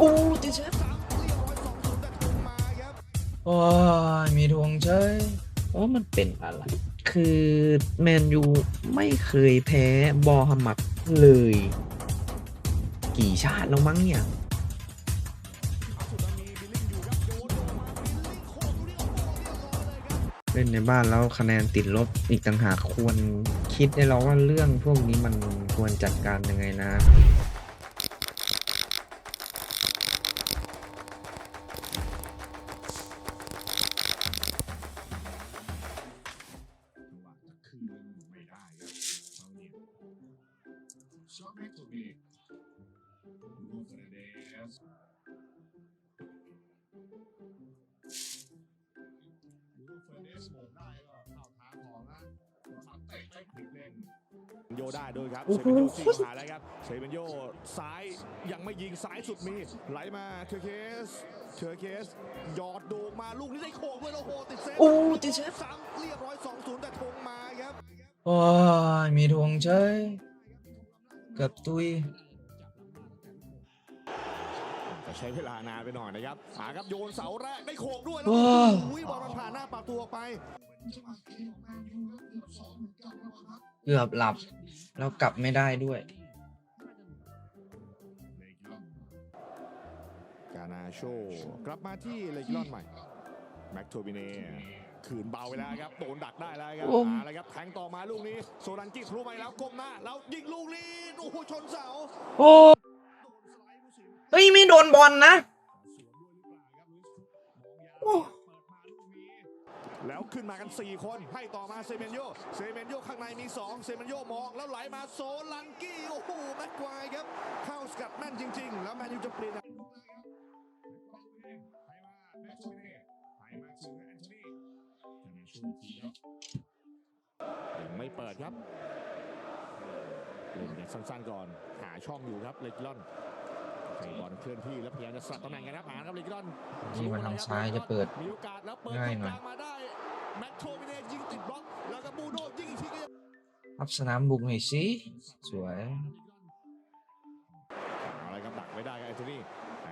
อู้ติดเชฟโอ้ยมีทวงเฉยว่ามันเป็นอะไร คือแมนยูไม่เคยแพ้บอฮามัดเลย กี่ชาติแล้วมั้งเนี่ยเล่นในบ้านแล้วคะแนนติดลบอีกต่างหากควรคิดได้แล้วว่าเรื่องพวกนี้มันควรจัดการยังไงนะ ช็อตแม็กโทเบรูโน่เฟรนเดสบูโน่เฟรนเดสโมงได้ก็เข้าทางของนะมาเตะไม่ผิดเล่น โยได้ด้วยครับโอ้เซโห เบนโยซีมาแล้วครับเซเบนโยซ้ายยังไม่ยิงซ้ายสุดมีไหลมาเคอร์เคสเคอร์เคสหยอดโด่งมาลูกนี้ได้โค้งด้วยแล้วโอ้โหติดเซฟอู้ติดเซฟซ้ำเรียบร้อย2-0แต่ทงมาครับ โอ้ยมีทวงเฉย เกือบตุยจะใช้เวลานานไปหน่อยนะครับมาครับโยนเสาแรกได้โค้งด้วยแล้วว้าโอ้ยบอลมันผ่านหน้าปากตัวออกไป เกือบหลับ แล้วกลับไม่ได้ด้วย กานาโชกลับมาที่เลกิลอนใหม่แม็กโทบิเน่ ขืนเบาไปแล้วครับโดนดักได้แล้วครับโอ้มาแล้วครับแทงต่อมาลูกนี้โซลันกิทะลุไปแล้วก้มหน้าแล้วยิงลูกนี้โอ้โหชนเสาโอ้เฮ้ยไม่โดนบอลนะโอ้แล้วขึ้นมากัน 4 คนให้ต่อมาเซเมนโยเซเมนโยข้างในมี 2 เซเมนโยมองแล้วไหลมาโซลันกี้โอ้โหแม็กควายครับเข้าสกัดแม่นจริง ๆ แล้วแมนยูจะเปลี่ยน ยังไม่เปิดครับเล่นกันสั้นๆก่อน หาช่องอยู่ครับเลกิลอนให้บอลเคลื่อนที่แล้วพยายามจะสลับตำแหน่งกันครับหาครับเลกิลอนนี่มาทางซ้ายจะเปิดมีโอกาสแล้วเปิดง่ายหน่อยตรงกลางมาได้แม็กโทมิเนยิงติดบล็อกแล้วก็บูโน่ยิงอีกทีก็ยังอัพสนามบุกหน่อยสิสวย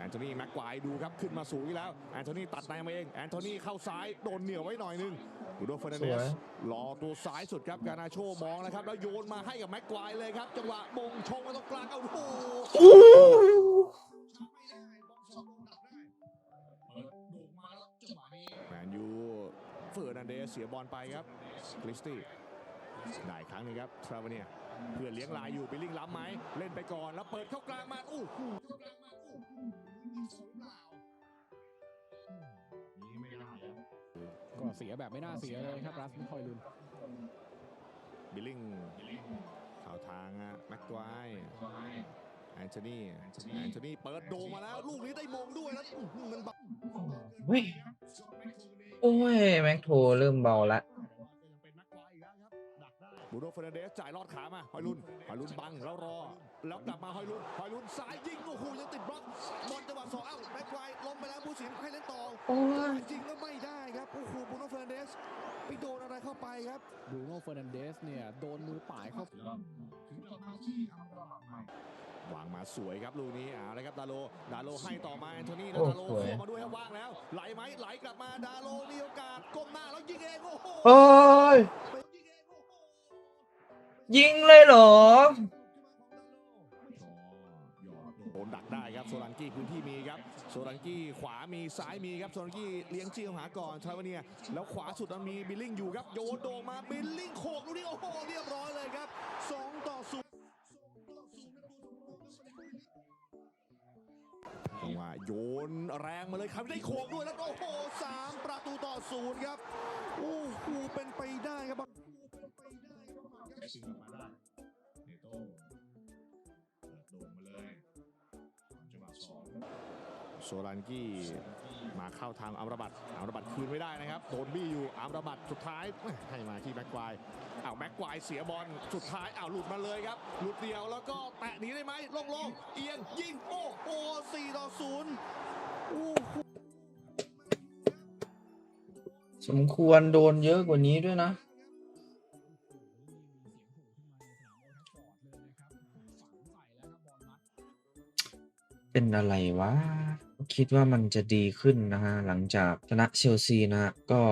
อนโทนีแม็กควายดูครับขึ้นมาสูงอีกแล้วแอนโทนีตัดในมาเองแอนโทนีเข้าซ้ายโดนเหนียวไว้หน่อยนึงบูโน่เฟอร์นันเดสวยสรอตัวซ้ายสุดครับกานาโชมองแล้วครับแล้วโยนมาให้กับแม็กควายเลยครับจังหวะมงชงมาตรงกลางเอาโอ้โหอู้แมนยูเฟอร์นันเดสเสียบอลไปครับคริสตี้ได้อีกครั้งหนึงครับทราวเนียเพื่อนเลี้ยงลายอยู่ไปลิงล้ำไหมเล่นไปก่อนแล้วเปิดเข้ากลางมาโอ้โห ก็เสียแบบไม่น่าเสียเลยครับรัสไม่ค่อยลืมบิลลิงเข้าทางอะแม็กควายแอนโทนีแอนโทนีเปิดโดงมาแล้ว ลูกนี้ได้มงด้วยแล้วอื้อหือมันบังเฮ้ยโอ้ยแม็กโทรเริ่มเบาละ บูโน่เฟอร์นันเดสจ่ายลอดขามาฮอยลุนฮอยลุนบังแล้วรอ แล้วกลับมาฮอยลุนฮอยลุนซ้ายยิงโอ้โหยังติดบล็อกบอลจังหวะสองเอ้าแม็กควายล้มไปแล้วผู้สินให้เล่นต่อโอ้ยจริงก็ไม่ได้ครับโอ้โหบูโน่เฟอร์นันเดสไปโดนอะไรเข้าไปครับบรูโน่เฟอร์นันเดสเนี่ยโดนมือป่ายเข้าวางมาสวยครับลูกนี้เอาละครับดาโลดาโลให้ต่อมาแอนโทนีแล้วโอ้ดาโลสวยเข้ามาด้วยครับว่างแล้วไหลไหมไหลกลับมาดาโลมีโอกาสก้มหน้าแล้วยิงเองโอ้โห ยิงเลยเหรอโดนดักได้ครับโซลันกี้พื้นที่มีครับโซลันกี้ขวามีซ้ายมีครับโซลันกี้เลี้ยงจี้เข้าหาก่อนทราวเนียแล้วขวาสุดมันมีบิลลิงอยู่ครับโยนโดมาบิลลิงโขกลูกนี้โอ้โหเรียบร้อยเลยครับสองต่อศูนย์จังหวะโยนแรงมาเลยครับได้โขกด้วยแล้วโอ้โหสามประตูต่อศูนย์ครับโอ้โหเป็นไปได้ครับ ซึ่งกลับมาได้เนโต้เปิดโด่งมาเลยจังหวะสองโซลันกี้มาเข้าทางอัมรบัตอัมรบัตคืนไม่ได้นะครับโดนบี้อยู่อัมรบัตสุดท้ายให้มาที่แม็กควายอ้าวแม็กควายเสียบอลสุดท้ายอ้าวหลุดมาเลยครับ หลุดเดียวแล้วก็แตะหนีได้ไหมโล่งๆเอียงยิงโอ้โหสี่ต่อศูนย์โอ้โหสมควรโดนเยอะกว่านี้ด้วยนะ เป็นอะไรวะ คิดว่ามันจะดีขึ้นนะฮะ หลังจากชนะเชลซีนะฮะ ก็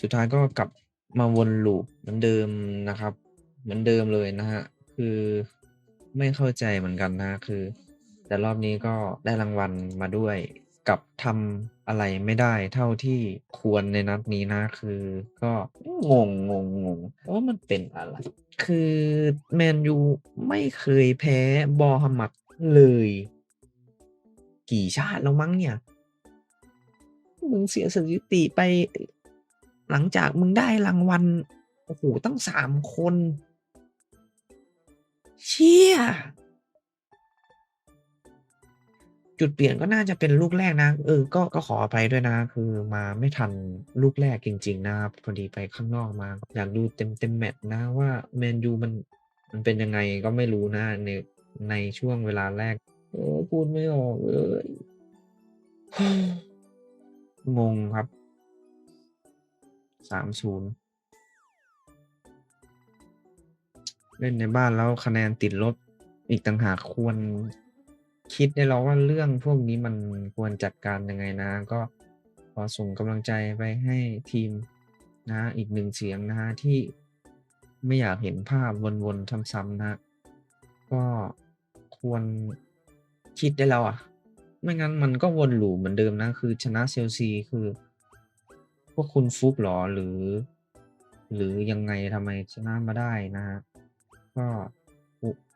สุดท้ายก็กลับมาวนลูปเหมือนเดิมนะครับ เหมือนเดิมเลยนะฮะ คือไม่เข้าใจเหมือนกันนะคือ แต่รอบนี้ก็ได้รางวัลมาด้วยกับทำอะไรไม่ได้เท่าที่ควรในนัดนี้นะ คือก็งงงงงงว่ามันเป็นอะไร คือแมนยูไม่เคยแพ้บอร์ฮัมมัดเลย กี่ชาติแล้วมั้งเนี่ย มึงเสียสถิติไป หลังจากมึงได้รางวัลโอ้โหตั้งสามคน เชี่ย จุดเปลี่ยนก็น่าจะเป็นลูกแรกนะ เออ ก็ก็ขออภัยด้วยนะ คือมาไม่ทันลูกแรกจริง ๆ นะครับพอดีไปข้างนอกมา อยากดูเต็มเต็มแมตช์นะว่าแมนยูมันมันเป็นยังไงก็ไม่รู้นะในในช่วงเวลาแรก เออพูดไม่ออกเลยงงครับ3-0เล่นในบ้านแล้วคะแนนติดลบ อีกต่างหากควรคิดได้แล้วว่าเรื่องพวกนี้มันควรจัดการยังไงนะ ก็ขอส่งกำลังใจไปให้ทีมนะอีกหนึ่งเสียงนะฮะที่ไม่อยากเห็นภาพวนๆซ้ำๆนะ ก็ควร คิดได้แล้วอะไม่งั้นมันก็วนลูปเหมือนเดิมนะ คือชนะเชลซีคือ พวกคุณฟุกหรอหรือ หรือยังไงทำไมชนะมาได้นะครับก็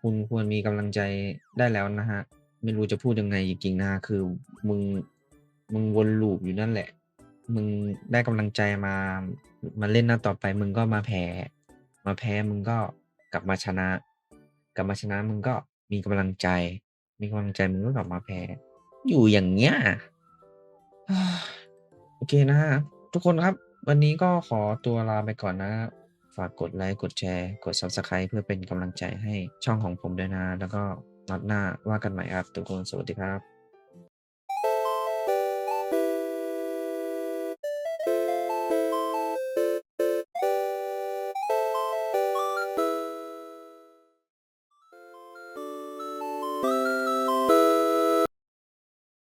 คุณควรมีกำลังใจได้แล้วนะครับไม่รู้จะพูดยังไงจริงๆนะคือมึงมึงวนลูปอยู่นั่นแหละ มึงได้กำลังใจมา มาเล่นหนัดต่อไป มึงก็มาแพ้ มาแพ้มึงก็กลับมาชนะ กลับมาชนะมึงก็มีกำลังใจ มีกำลังใจมึงก็กลับมาแพ้ อยู่อย่างเงี้ยโอเคนะฮะทุกคนครับ วันนี้ก็ขอตัวลาไปก่อนนะ ฝากกดไลค์กดแชร์ กด Subscribe เพื่อเป็นกำลังใจให้ช่องของผมด้วยนะ แล้วก็นัดหน้าว่ากันใหม่ครับ ทุกคนสวัสดีครับ